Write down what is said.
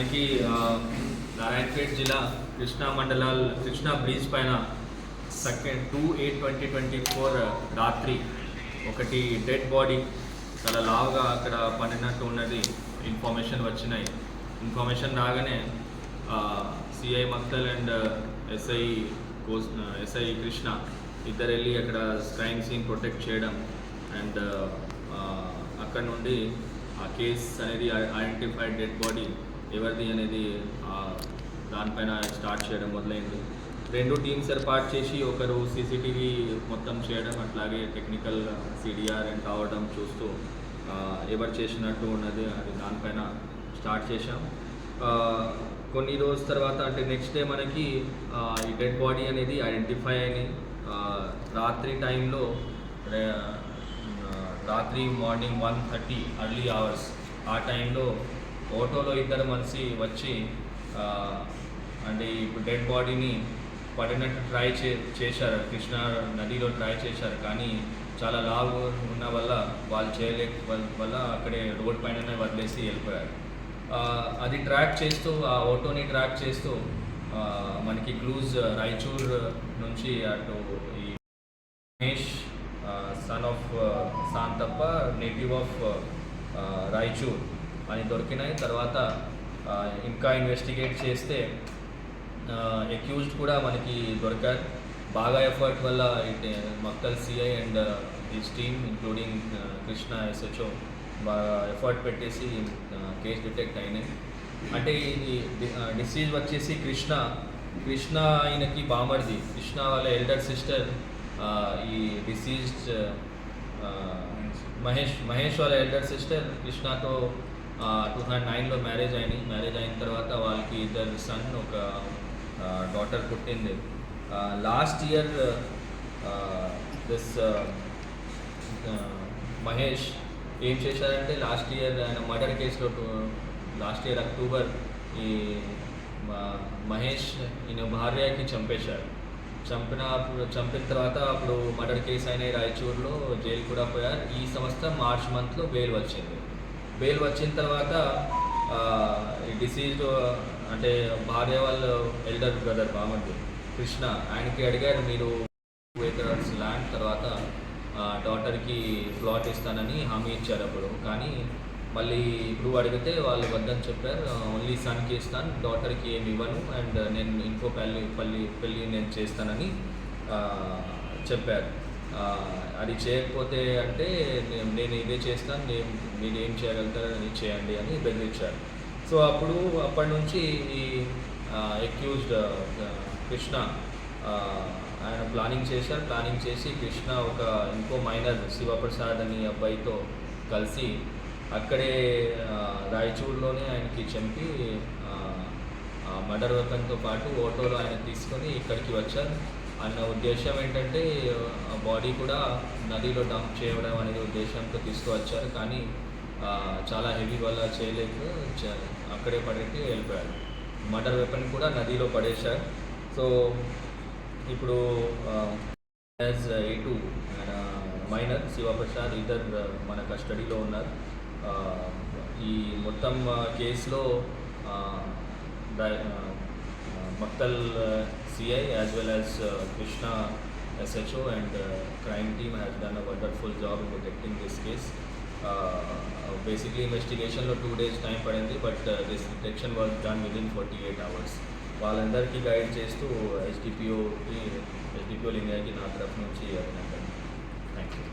మనకి నారాయణపేట్ జిల్లా కృష్ణా మండలాల్ కృష్ణా బ్రిడ్జ్ పైన second two eight twenty twenty four రాత్రి ఒకటి డెడ్ బాడీ చాలా లావుగా అక్కడ పడినట్టు ఉన్నది. ఇన్ఫర్మేషన్ వచ్చినాయి. ఇన్ఫర్మేషన్ రాగానే సిఐ మక్తల్ అండ్ ఎస్ఐ కోస్ ఎస్ఐ కృష్ణ ఇద్దరు వెళ్ళి అక్కడ క్రైమ్ సీన్ ప్రొటెక్ట్ చేయడం అండ్ అక్కడ నుండి ఆ కేస్ అనేది ఐడెంటిఫైడ్ డెడ్ బాడీ ఎవరిది అనేది దానిపైన స్టార్ట్ చేయడం మొదలైంది. రెండు టీమ్స్ ఏర్పాటు చేసి ఒకరు సీసీటీవీ మొత్తం చేయడం అట్లాగే టెక్నికల్ సిడిఆర్ అండ్ కావడం చూస్తూ ఎవరు చేసినట్టు ఉన్నది అది దానిపైన స్టార్ట్ చేశాం. కొన్ని రోజుల తర్వాత అంటే నెక్స్ట్ డే మనకి ఈ డెడ్ బాడీ అనేది ఐడెంటిఫై అయింది రాత్రి టైంలో రాత్రి morning one thirty early hours ఆ టైంలో ఓటోలో ఇద్దరు మనిషి వచ్చి అంటే ఇప్పుడు డెడ్ బాడీని పడినట్టు ట్రై చే చేశారు. కృష్ణా నదిలో ట్రై చేశారు. కానీ చాలా లావు ఉన్న వల్ల వాళ్ళు చేయలేక వల్ల- వల్ల అక్కడే రోడ్ పైననే వదిలేసి వెళ్ళిపోయారు. అది ట్రాక్ చేస్తూ ఆ ఆటోని ట్రాక్ చేస్తూ మనకి క్లూజ్ రాయచూర్ నుంచి అటు ఈ Mahesh son of Santhappa native of Raichur. అని దొరికినాయి. తర్వాత ఇంకా ఇన్వెస్టిగేట్ చేస్తే అక్యూజ్డ్ కూడా మనకి దొరికారు. బాగా ఎఫర్ట్ వల్ల it Makthal CI and this team including Krishna SHO బాగా ఎఫర్ట్ పెట్టేసి కేసు డిటెక్ట్ అయినాయి. అంటే ఇది డిసీజ్ వచ్చేసి కృష్ణ కృష్ణ ఆయనకి బామర్ది. కృష్ణ వాళ్ళ ఎల్డర్ సిస్టర్ ఈ డిసీజ్డ్ మహేష్ మహేష్ వాళ్ళ ఎల్డర్ సిస్టర్ కృష్ణతో టూ థౌజండ్ నైన్లో మ్యారేజ్ అయినాయి మ్యారేజ్ అయిన తర్వాత వాళ్ళకి ఇద్దరు సన్ ఒక డాటర్ పుట్టింది. లాస్ట్ ఇయర్ దిస్ మహేష్ ఏం చేశారంటే లాస్ట్ ఇయర్ ఆయన మర్డర్ కేసులో లాస్ట్ ఇయర్ అక్టోబర్ ఈ మహేష్ ఈయన భార్యకి చంపేశారు. చంపిన చంపిన తర్వాత అప్పుడు మర్డర్ కేసు అయిన రాయచూర్లో జైలు కూడా పోయారు. ఈ సంవత్సరం మార్చ్ మంత్లో బెయిల్ వచ్చింది. బెయిల్ వచ్చిన తర్వాత డిసీజ్ అంటే భార్య వాళ్ళ ఎల్డర్ బ్రదర్ బామర్ది కృష్ణ ఆయనకి అడిగారు మీరు టూ ఎకర్స్ ల్యాండ్ తర్వాత డాటర్కి ప్లాట్ ఇస్తానని హామీ ఇచ్చారు అప్పుడు. కానీ మళ్ళీ ఇప్పుడు అడిగితే వాళ్ళు వద్దని చెప్పారు. ఓన్లీ సన్కి ఇస్తాను డాటర్కి ఏమి ఇవ్వను అండ్ నేను ఇంకో పెళ్ళి పల్లి పెళ్ళి నేను చేస్తానని చెప్పారు. అది చేయకపోతే అంటే నేను ఇదే చేస్తాను నేను మీరు ఏం చేయగలుగుతారో అది చేయండి అని బెదిరించారు. సో అప్పుడు అప్పటి నుంచి ఈ ఎక్యూజ్డ్ కృష్ణ ఆయన ప్లానింగ్ చేశారు. ప్లానింగ్ చేసి కృష్ణ ఒక ఇంకో మైనర్ శివప్రసాద్ అని అబ్బాయితో కలిసి అక్కడే ఆ, రాయచూర్లోనే ఆయనకి చంపి మర్డర్ వెపన్తో పాటు ఓటోలో ఆయన తీసుకొని ఇక్కడికి వచ్చారు. అన్న ఉద్దేశం ఏంటంటే ఆ బాడీ కూడా నదిలో డంప్ చేయడం అనేది ఉద్దేశంతో తీసుకువచ్చారు. కానీ చాలా హెవీ వల్ల చేయలేక అక్కడే పడేసి వెళ్ళిపోయారు. మటర్ వెపన్ కూడా నదిలో పడేశారు. సో ఇప్పుడు as A two minor Shivaprasad ఇద్దరు మన కస్టడీలో ఉన్నారు. ఈ మొత్తం కేసులో Maktal CI as well as Krishna SHO and crime team has done a wonderful job in detecting this case basically ఇన్వెస్టిగేషన్లో టూ డేస్ టైం పడింది but this detection was done within forty eight hours వాళ్ళందరికీ guide చేస్తూ ఎస్డిపిఓకి SDPO ఇండియాకి నా తరఫు నుంచి అభినందన thank you